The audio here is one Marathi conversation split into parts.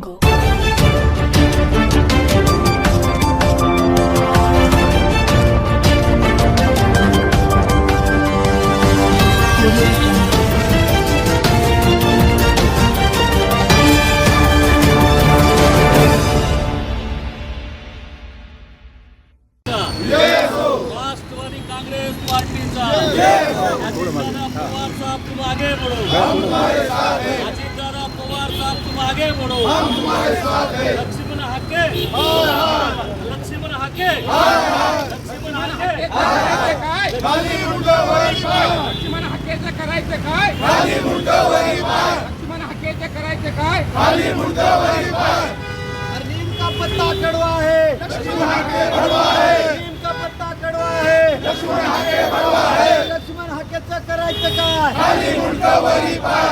Jungle. Audio Jungle. Rashtrawadi Congress पार्टीचा अजितदादा पवार साहब तुम आगे बढ़ो अजितदादा पवार साहब तुम आगे बढ़ो लक्ष्मण हाके. लक्ष्मण हाके. लक्ष्मण हाके. लक्ष्मण हक्केचं करायचं काय? लक्ष्मण हक्केचं करायचं काय? नीम का पत्ता कड़वा है. लक्ष्मण हके भड़वा है। नीम का पत्ता कड़वा है. लक्ष्मण हके भड़वा है करायचं काय?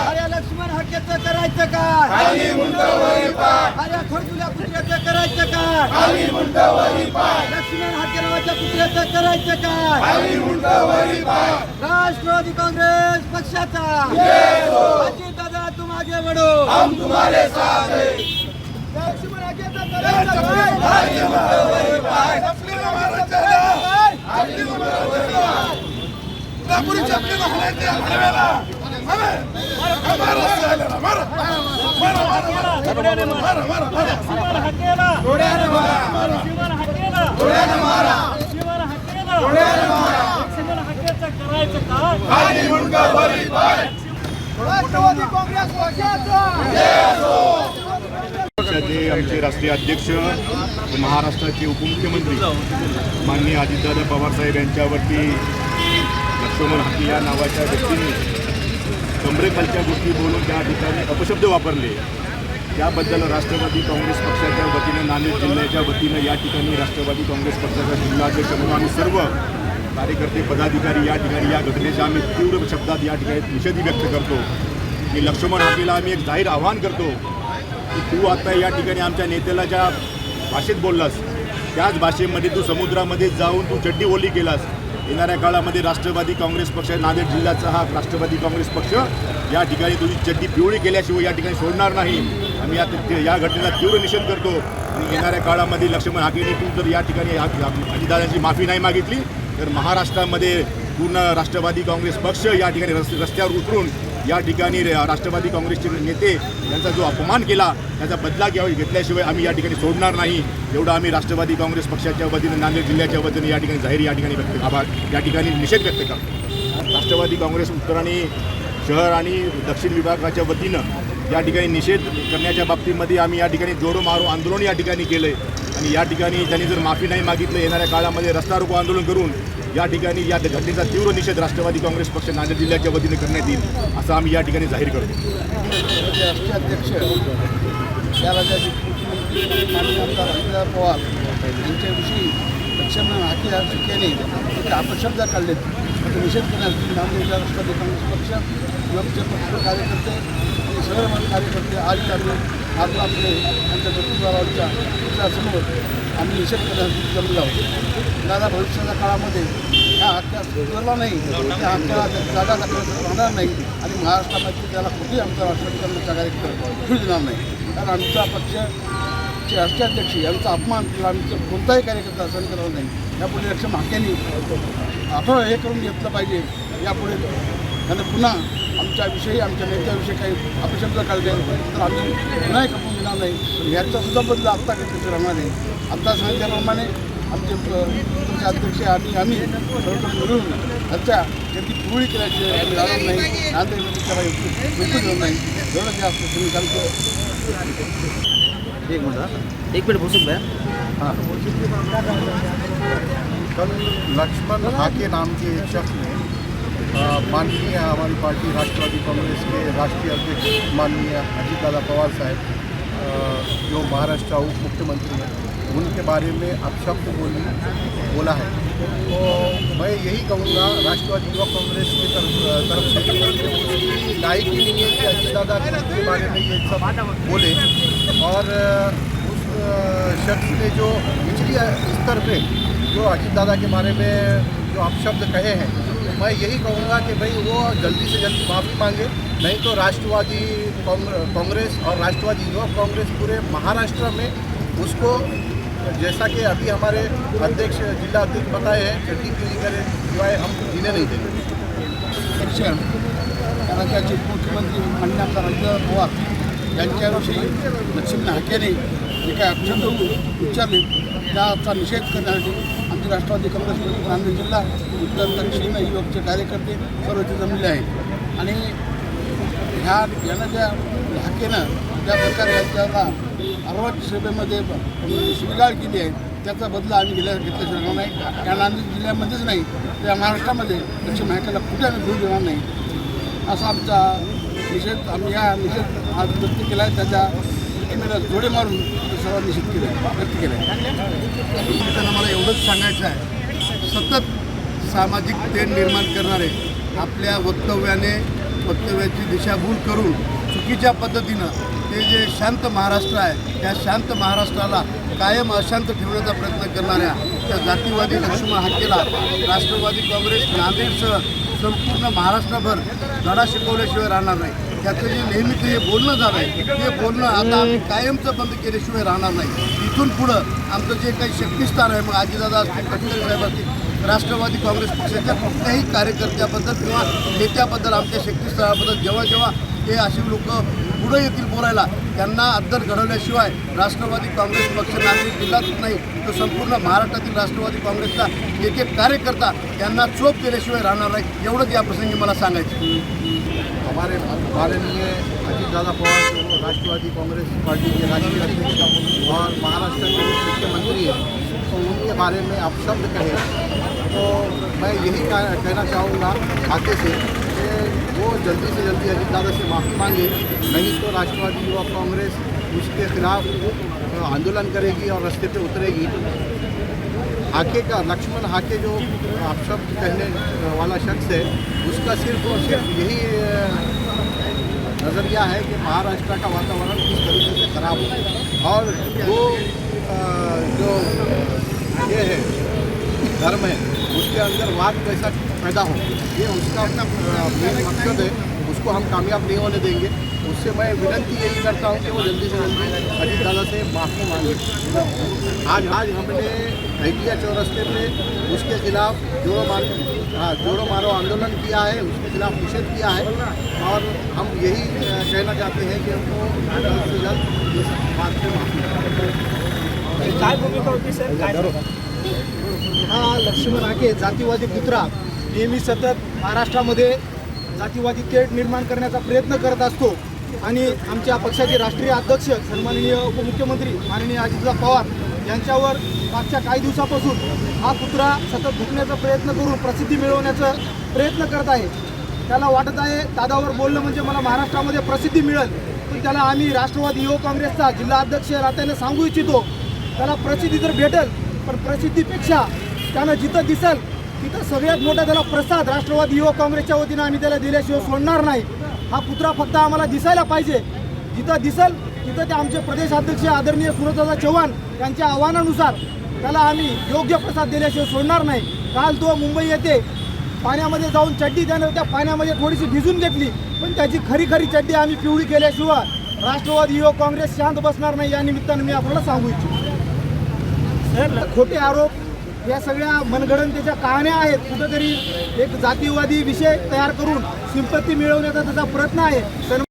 अरे लक्ष्मण हकेचं करायचं काय? अरे खरजुल्या पुत्र्याचं करायचं काय? लक्ष्मण हके नावाच्या करायचं काय? राष्ट्रवादी काँग्रेस पक्षाचा. अजित दादा तुम्हारे साथ हैं. लक्ष्मण हकेचं करायचं काय? लक्ष्मण करायचं पक्षाचा पक्षाचे आमचे राष्ट्रीय अध्यक्ष महाराष्ट्राचे उपमुख्यमंत्री माननीय अजितदादा पवारसाहेब यांच्यावरती सोमन हाती या नावाच्या व्यक्तींनी कमरेखालच्या गोष्टी बोलून त्या ठिकाणी अपशब्द वापरले. त्याबद्दल राष्ट्रवादी काँग्रेस पक्षाच्या वतीनं नांदेड जिल्ह्याच्या वतीनं या ठिकाणी राष्ट्रवादी काँग्रेस पक्षाचा जिल्हाध्यक्ष म्हणून आम्ही सर्व कार्यकर्ते पदाधिकारी या ठिकाणी या घटनेच्या आम्ही तीव्र शब्दात या ठिकाणी निषेधी व्यक्त करतो. की लक्ष्मण हाकेला आम्ही एक जाहीर आव्हान करतो की तू आता या ठिकाणी आमच्या नेत्याला ज्या भाषेत बोललास त्याच भाषेमध्ये तू समुद्रामध्ये जाऊन तू चड्डी ओली केलास येणाऱ्या काळामध्ये राष्ट्रवादी काँग्रेस पक्ष नांदेड जिल्ह्याचा हा राष्ट्रवादी काँग्रेस पक्ष या ठिकाणी तुझी चड्डी पिवळी केल्याशिवाय या ठिकाणी सोडणार नाही. आम्ही या या घटनेला तीव्र निषेध करतो. आणि येणाऱ्या काळामध्ये लक्ष्मण हाकेने तू जर या ठिकाणी अजितदादांची माफी नाही मागितली तर महाराष्ट्रामध्ये पूर्ण राष्ट्रवादी काँग्रेस पक्ष या ठिकाणी रस्त्यावर उतरून या ठिकाणी राष्ट्रवादी काँग्रेसचे नेते यांचा जो अपमान केला त्याचा बदला घ्यावा घेतल्याशिवाय आम्ही या ठिकाणी सोडणार नाही. एवढं आम्ही राष्ट्रवादी काँग्रेस पक्षाच्या वतीनं नांदेड जिल्ह्याच्या वतीनं या ठिकाणी जाहीर या ठिकाणी व्यक्त आभार. या ठिकाणी निषेध व्यक्त करतो. राष्ट्रवादी काँग्रेस उत्तर आणि शहर आणि दक्षिण विभागाच्या वतीनं या ठिकाणी निषेध करण्याच्या बाबतीमध्ये आम्ही या ठिकाणी जोडो मारो आंदोलन या ठिकाणी केलं आहे आणि या ठिकाणी त्यांनी जर माफी नाही मागितलं येणाऱ्या काळामध्ये रस्ता रोको आंदोलन करून या ठिकाणी या घटनेचा तीव्र निषेध राष्ट्रवादी काँग्रेस पक्ष नांदेड जिल्ह्याच्या वतीने करण्यात येईल असं आम्ही या ठिकाणी जाहीर करतो. राष्ट्रीय अध्यक्ष या राज्याचे मुख्यमंत्री माननीय आमदार पवार यांच्याविषयी लक्ष्मण हाके या शिक्क्याने एक अपशब्द काढलेत. त्याचा निषेध करण्यासाठी नांदेडच्या राष्ट्रवादी काँग्रेस पक्ष युवकचे पक्ष कार्यकर्ते आणि सर्व कार्यकर्ते आज आम्ही महात्मा फुले यांच्या ज्योतिबारावांच्या पुतळ्यासमोर आम्ही निषेध करण्यासाठी आहोत दादा भविष्याच्या काळामध्ये ह्या हत्या सुधारला नाही. त्या हत्या दादा राहणार नाही. आणि महाराष्ट्रामध्ये त्याला कुठेही आमचा राष्ट्रवादी कार्यक्रम कार्यकर्ता फिरू देणार नाही. कारण आमचा पक्षाचे राष्ट्रीय यांचा अपमान केला आमचं कोणताही कार्यकर्ता सहन करणार नाही. यापुढे लक्ष माक्यांनी आठवडा हे करून घेतलं पाहिजे. यापुढे त्यांना पुन्हा आमच्याविषयी आमच्या नेत्याविषयी काही अपशब्द काढले तर आम्ही पुन्हा खपून देणार नाही. पण सुद्धा बदल आत्ता घेतल्याचं राहणार नाही आत्ता सांगितल्याप्रमाणे आमचे अध्यक्ष आणि आम्ही मिळून ह्याच्या त्यांची पिवळी केल्याची आम्ही राहणार नाही. नांदेडमध्ये त्याला बिलकुल देणार नाही. एवढं जास्त तुम्ही सांगतो एक मिनट एक मिनट बोल सकते कल लक्ष्मण हाके नाम के एक शख्स ने माननीय हमारी पार्टी राष्ट्रवादी कांग्रेस के राष्ट्रीय अध्यक्ष माननीय अजीत दादा पवार साहब जो महाराष्ट्र उप मुख्यमंत्री हैं। उनके बारे में अपशब्द बोली, बोला है। तो मैं यही कहूँगा, राष्ट्रवादी युवा कांग्रेस की तरफ़ तरफ़ से लाइक लायकी नहीं है कि अजीत दादा के बारे में ये सब बोले और उस शख्स ने जो निचली स्तर पे जो अजीत दादा के बारे में जो अपशब्द कहे हैं, मैं यही कहूँगा कि भाई वो जल्दी से जल्दी माफ़ी मांगे। नहीं तो राष्ट्रवादी कांग्रेस और राष्ट्रवादी युवा कांग्रेस पूरे महाराष्ट्र में उसको जैसा कि अभी हमारे अध्यक्ष जिला अध्यक्ष बताए हैं चट्टी पीली करे शिवाय हम जीने नहीं देंगे। शिक्षण राज्याचे मुख्यमंत्री मान्य आमदार अजितदादा पवार यांच्याविषयी लक्ष्मी हाकेने जे काय अपशब्द उच्चारले त्याचा निषेध करण्यासाठी आमचे राष्ट्रवादी काँग्रेस पक्ष नांदेड जिल्हा उत्तर दक्षिण युवकचे कार्यकर्ते सर्व इथे जमलेले आहेत. आणि ह्या यानं ज्या हाकेनं ज्या प्रकारे यांच्याला अर्वाच सभेमध्ये म्हणजे स्वीकार केली आहे. त्याचा बदला आम्ही गेल्या घेतल्याशिवाय जाणार नाही. या नांदेड जिल्ह्यामध्येच नाही त्या महाराष्ट्रामध्ये लक्ष्मी माहितीला कुठे आम्ही घेऊ देणार नाही. असा आमचा निषेध आम्ही या निषेध आज व्यक्त केला आहे. त्याच्या एकमेकाला जोडे मारून तो सर्व निषेध केला व्यक्त केला आहे. त्यांना मला एवढंच सांगायचं आहे. सतत सामाजिक तेढ निर्माण करणारे आपल्या वक्तव्याने वक्तव्याची दिशाभूल करून चुकीच्या पद्धतीनं हे जे शांत महाराष्ट्र आहे त्या शांत महाराष्ट्राला कायम अशांत ठेवण्याचा प्रयत्न करणाऱ्या त्या जातीवादी लक्ष्मण हाकेला राष्ट्रवादी काँग्रेस नांदेडसह संपूर्ण महाराष्ट्रभर धडा शिकवल्याशिवाय राहणार नाही. त्याचं जे नेहमीचं हे बोलणं झालं आहे ते बोलणं आता आम्ही कायमचं बंद केल्याशिवाय राहणार नाही. इथून पुढं आमचं जे काही शक्तिस्थान आहे मग आजीदादा असतील कटकरी साहेब असतील राष्ट्रवादी काँग्रेस पक्षाच्या कुठल्याही कार्यकर्त्याबद्दल किंवा नेत्याबद्दल आमच्या शक्तिस्थळाबद्दल जेव्हा जेव्हा हे असे लोक पुढे येतील अद्दर घडवल्याशिवाय राष्ट्रवादी काँग्रेस पक्ष नागरिक जिल्ह्यातच नाही. तर संपूर्ण महाराष्ट्रातील राष्ट्रवादी काँग्रेसचा एक एक कार्यकर्ता त्यांना चोप दिल्याशिवाय राहणार नाही. एवढंच या प्रसंगी मला हमारे माननीय अजीत दादा पवार राष्ट्रवादी कांग्रेस पार्टी के राष्ट्रीय अध्यक्ष और महाराष्ट्र के मुख्यमंत्री हैं तो उनके बारे में आप शब्द कहें। तो मैं यही कहना चाहूँगा, आगे से कि वो जल्दी से जल्दी अजीत दादा से माफ़ी मांगे। नहीं तो राष्ट्रवादी युवा कांग्रेस उसके खिलाफ आंदोलन करेगी और रास्ते पे उतरेगी। हाके का, लक्ष्मण हाके जो आप शब्द कहने वाला शख्स है, उसका सिर्फ़ और सिर्फ़ यही नज़रिया है कि महाराष्ट्र का वातावरण किस तरीके से खराब हो और वो जो ये है, धर्म है, उसके अंदर वाद कैसा पैदा हो। ये उसका मेन मकसद है उसको हम कामयाब नहीं होने देंगे। उससे मैं विनती यही करता हूँ कि वो जल्दी से जल्दी अजीत दादा से माफ़ी मांगे। आज आज हमने ऐकिया चौरस्ते पे उसके खिलाफ जोड़ो मार हाँ जोड़ो मारो आंदोलन किया है उसके खिलाफ निषेध किया है। और हम यही कहना चाहते हैं कि हमको जल्द से जल्द इस बात से माफ़ी काय भूमिका होती सर? हा लक्ष्मण आके जातीवादी पुत्रा नेहमी सतत महाराष्ट्रामध्ये जातीवादी तेढ निर्माण करण्याचा प्रयत्न करत असतो. आणि आमच्या पक्षाचे राष्ट्रीय अध्यक्ष सन्माननीय उपमुख्यमंत्री माननीय अजितदा पवार यांच्यावर मागच्या काही दिवसापासून हा कुत्रा सतत धुकण्याचा प्रयत्न करून प्रसिद्धी मिळवण्याचा प्रयत्न करत आहे. त्याला वाटत आहे दादावर बोलणं म्हणजे मला महाराष्ट्रामध्ये प्रसिद्धी मिळेल. पण त्याला आम्ही राष्ट्रवादी युवक काँग्रेसचा जिल्हा अध्यक्ष राहत्याने सांगू इच्छितो. त्याला प्रसिद्धी तर भेटेल पण प्रसिद्धीपेक्षा त्यानं जिथं दिसेल तिथं सगळ्यात मोठा त्याला प्रसाद राष्ट्रवादी युवक काँग्रेसच्या वतीनं आम्ही त्याला दिल्याशिवाय सोडणार नाही. हा पुत्रा फक्त आम्हाला दिसायला पाहिजे. जिथं दिसेल तिथं ते आमचे प्रदेश अध्यक्ष आदरणीय सुरतदादा चव्हाण यांच्या आव्हानानुसार त्याला आम्ही योग्य प्रसाद दिल्याशिवाय सोडणार नाही. काल तो मुंबई येथे पाण्यामध्ये जाऊन चड्डी त्यानं त्या पाण्यामध्ये थोडीशी भिजून घेतली. पण त्याची खरी खरी चड्डी आम्ही पिवळी केल्याशिवाय राष्ट्रवादी युवक काँग्रेस शांत बसणार नाही. या निमित्तानं मी आपल्याला सांगू इच्छितो. सर खोटे आरोप या सगळ्या मनगडंतेच्या कहाण्या आहेत. कुठंतरी एक जातीवादी विषय तयार करून सिंपत्ती मिळवण्याचा त्याचा प्रयत्न आहे.